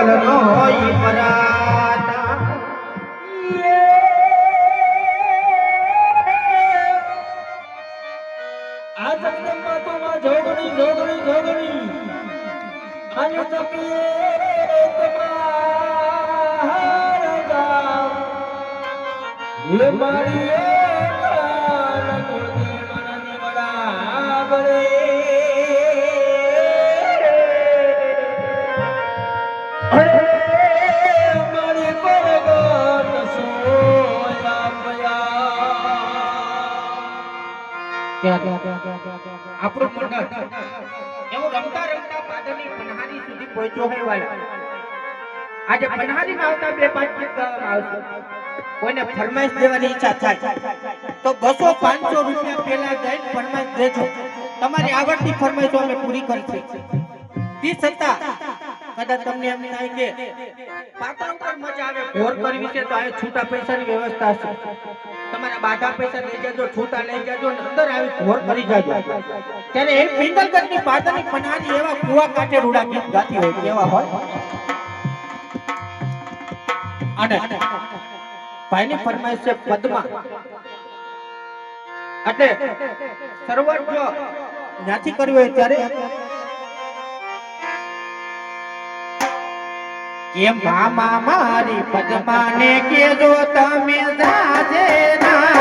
મંગલ નો હોય પરાતા. આ જગદંબા તો માં જોગણી જોગણી જોગણી. અને જપીએ તમાર ગામ હે મારી આપણું દેવાની તો બસો પાંચસો રૂપિયા પહેલા જઈને ફરમાઈશ દેજો. તમારી આગળની ફરમાઈશો અમે પૂરી કરી તી છતાં કદાચ તમને એમ થાય કે પાત્ર ઉપર મજા આવે ફોર કરવી છે તો આ છૂટા પૈસાની વ્યવસ્થા છે. તમારા બાધા પૈસા લઈ જજો, છૂટા લઈ જજો અને અંદર આવી ફોર કરી જજો. ત્યારે એ પિંગલગઢની પાદરની પનારી એવા કુવા કાંઠે રૂડા ગીત ગાતી હોય કેવા હોય. અને ભાઈની ફરમાઈશ છે પદ્મા. એટલે સર્વર જો જ્યાંથી કરવી હોય ત્યારે કે મામા મારી પગમાને કેજો તમે જાજે ના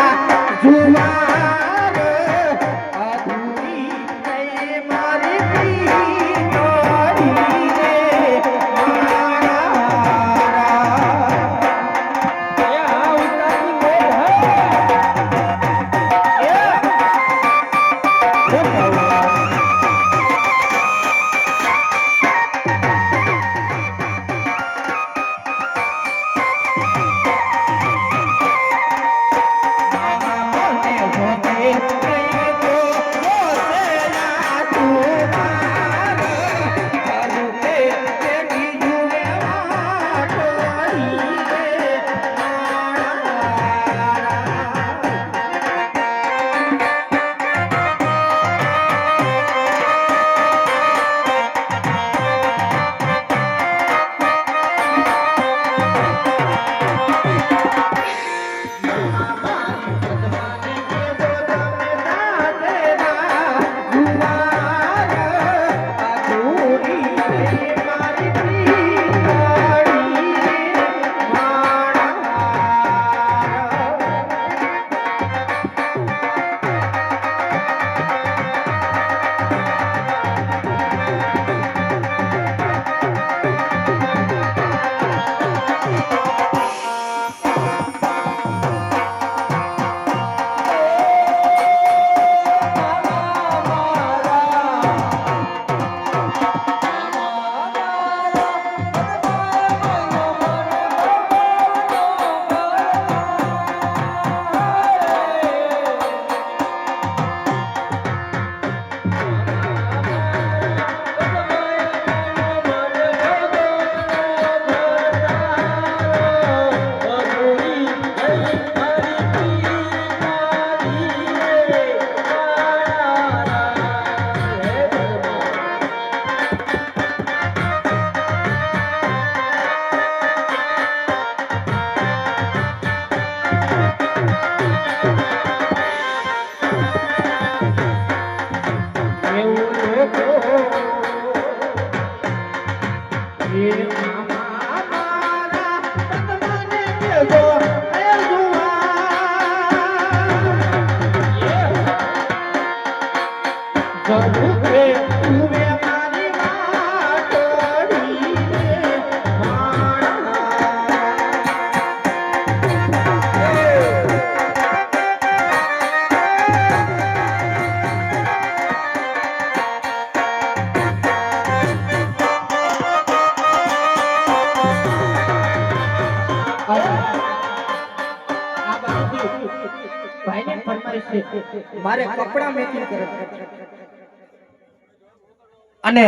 અને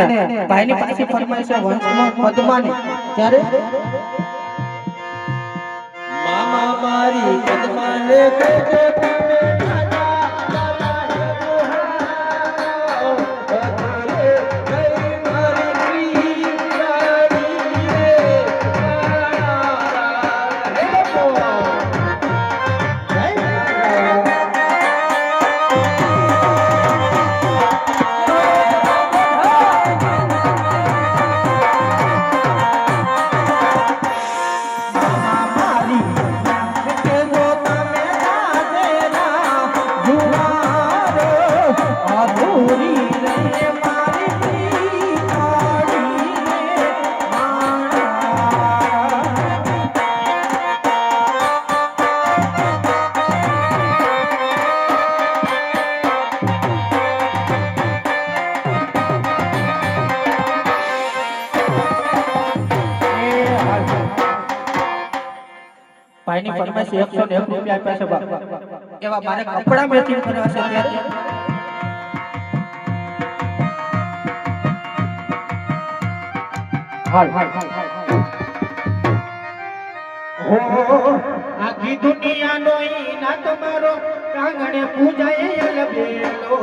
ભાઈની પાછી ફરમાઈશ છે વંશમાં પદ્માની. ત્યારે મામા મારી પદ્માને ભાઈની ફરમાઈશ એકસો ને એક રૂપિયા આપ્યા છે બાપ. એવા મારે કપડા મેચિંગ કરવા છે હાલ હાલ હો આખી દુનિયાનો ઈ ના તમારો કાંગણે પૂજાય લબેલો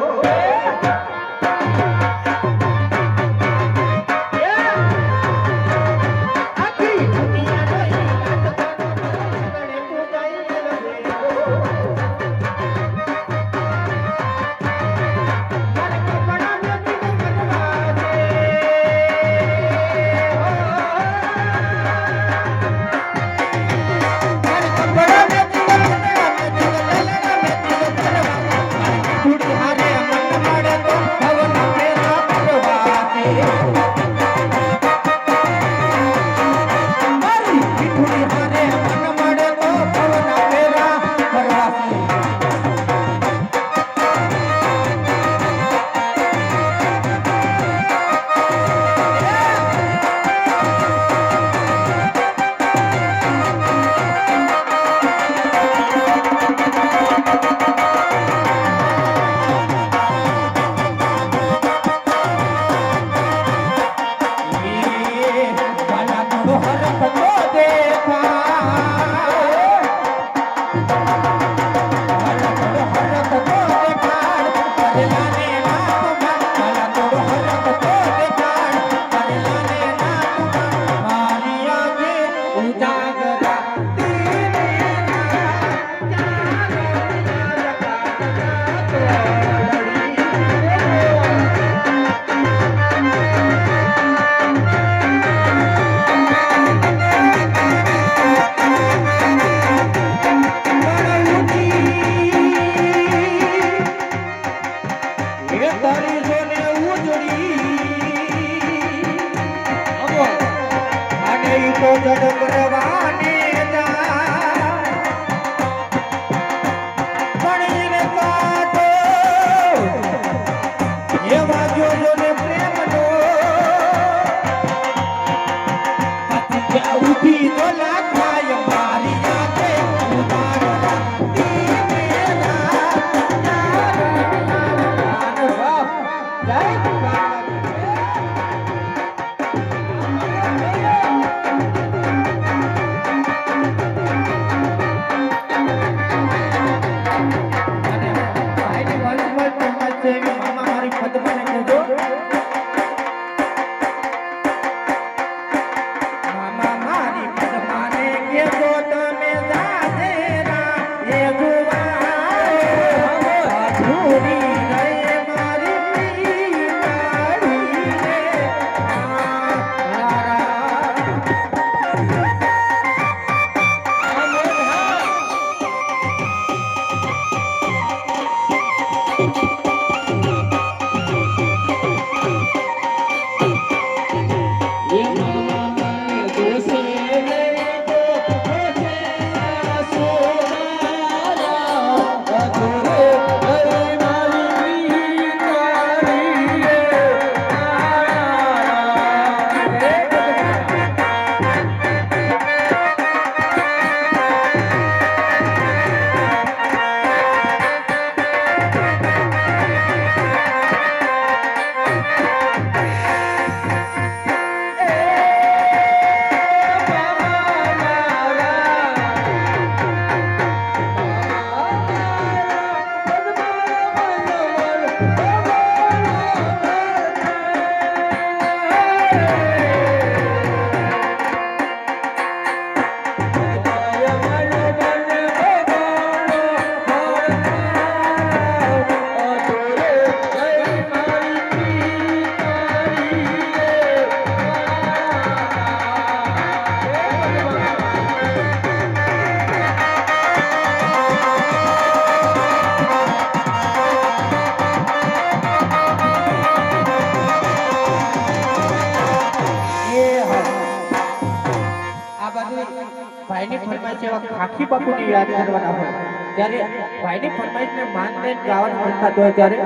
ભાઈની ફરમાઈશને માન દઈને ગાવાનું મન થતું હોય ત્યારે?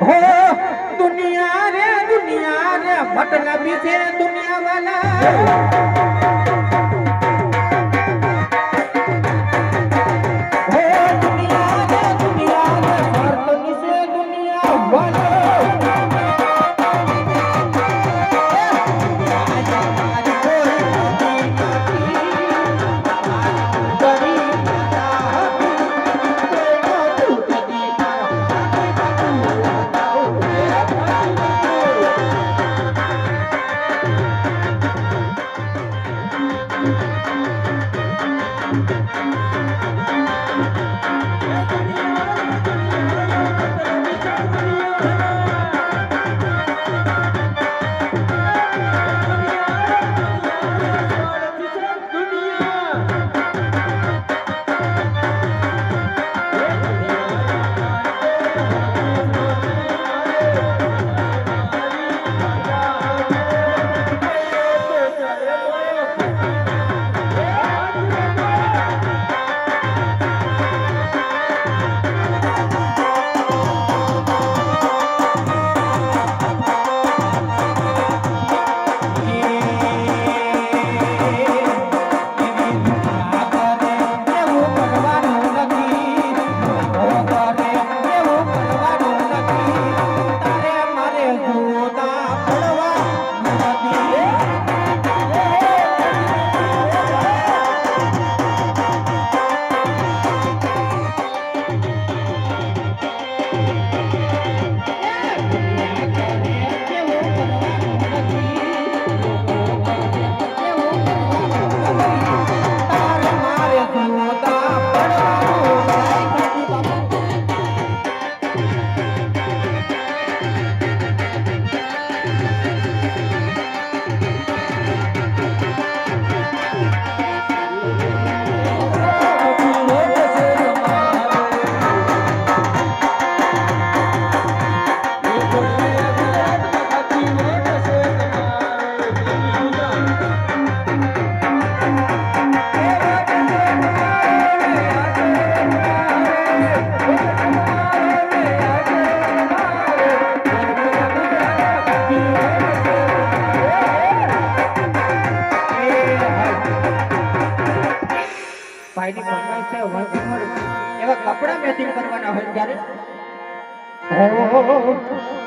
હો દુનિયા રે દુનિયા રે મતલબી છે દુનિયા વાલા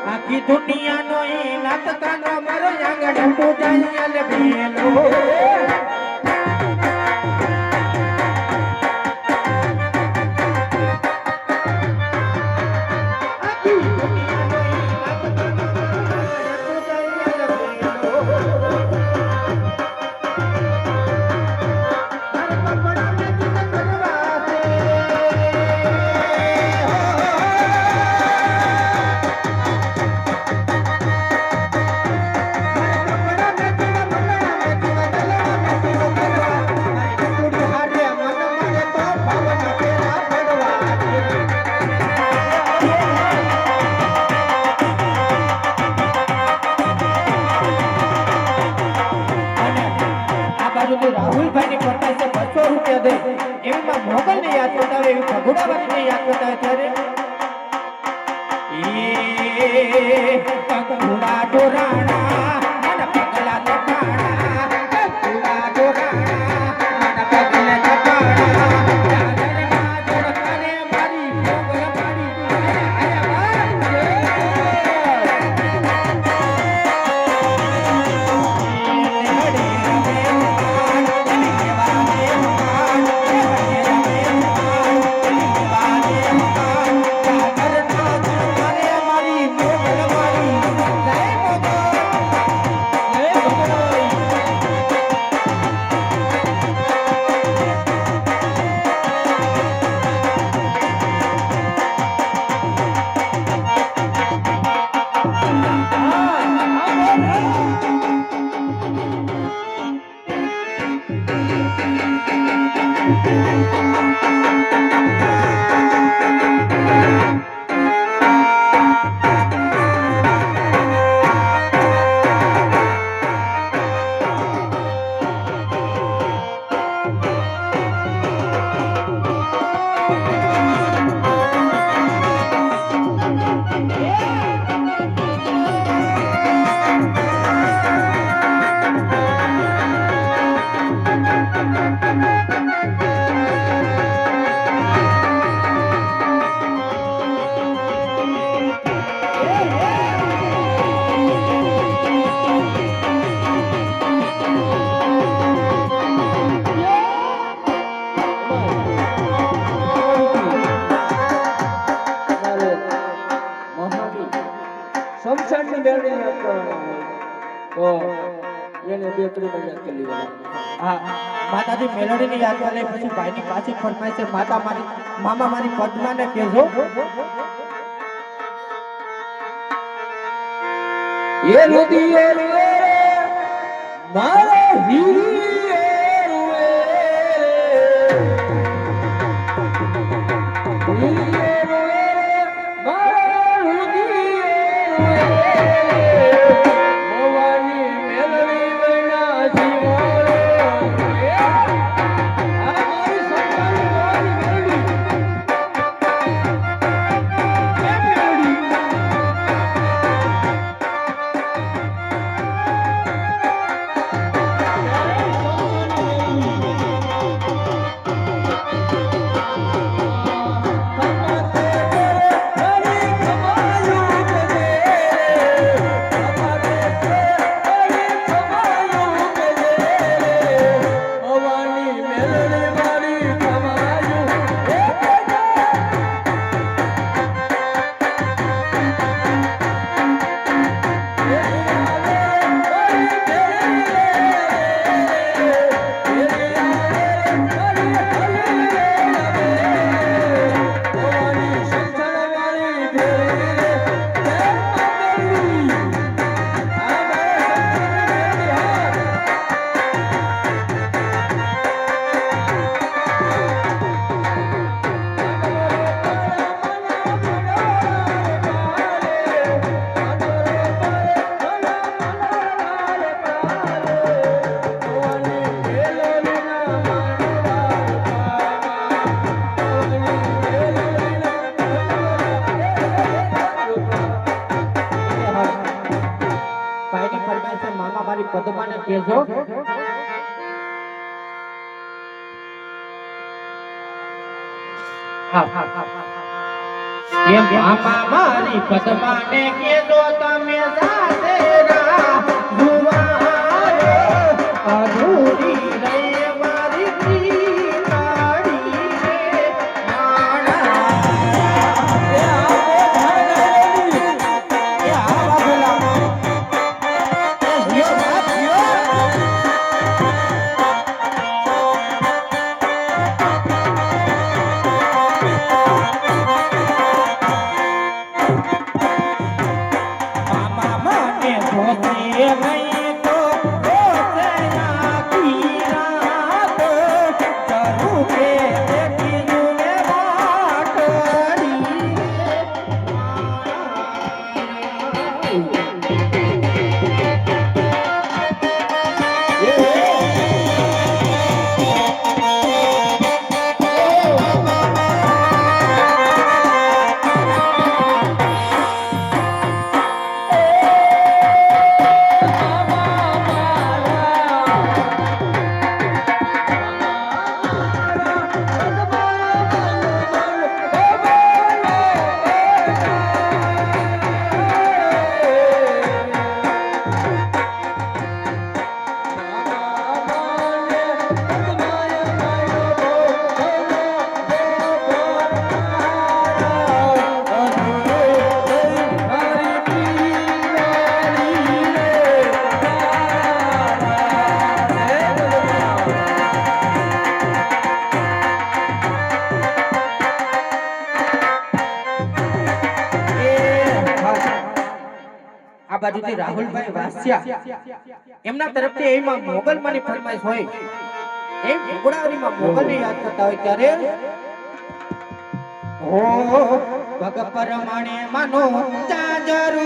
આખી દુનિયાનો ઈ નાતકાનો મારો આંગણ પૂજાય ને દે. એમાં મોગલને યાદ કરતા હોય, એવી ને યાદ કરતા હોય ત્યારે. એ પગલુડા ડોરાણા અને પગલા લપાણા એને બે ત્રણ યાદ કરી લેવાના. હા માતાજી મેલોડીની યાદ કરે પછી ભાઈની પાછી ફરમાય છે માતા મારી મામા મારી પદ્માને કહેજો. એ રુદિયે રૂએ રે એમ મામા મારી પદ્માને કીધો તમે સાસરા રાહુલભાઈ વાસિયા. એમના તરફથી એમાં મોગલમાંની ફરમાઈશ હોય. એમ ભોગડાવરીમાં મોગલને યાદ કરતા હોય ત્યારે ઓ ભગ પરમાણે માનો ચાજરો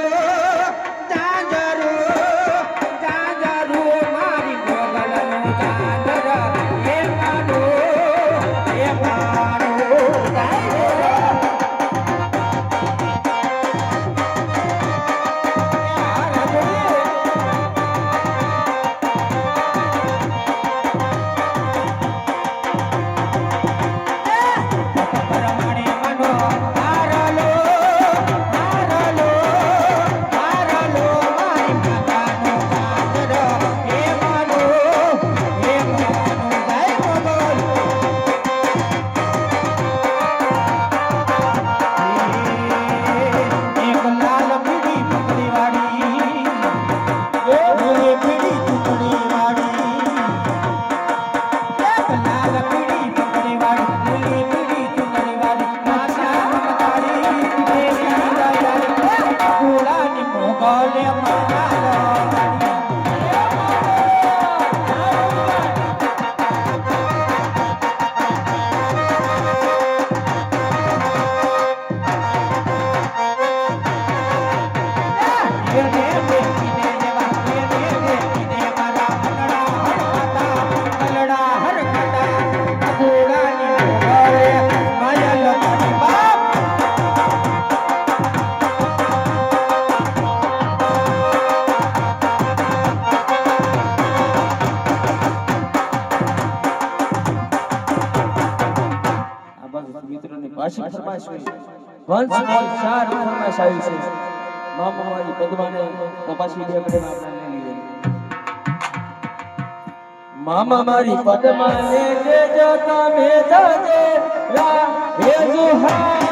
મામા મારી પદ્માને તપાસી બે કડે આપણે લઈ લીધી મામા મારી પદ્માને જે જો તમે જાજે રા જુહા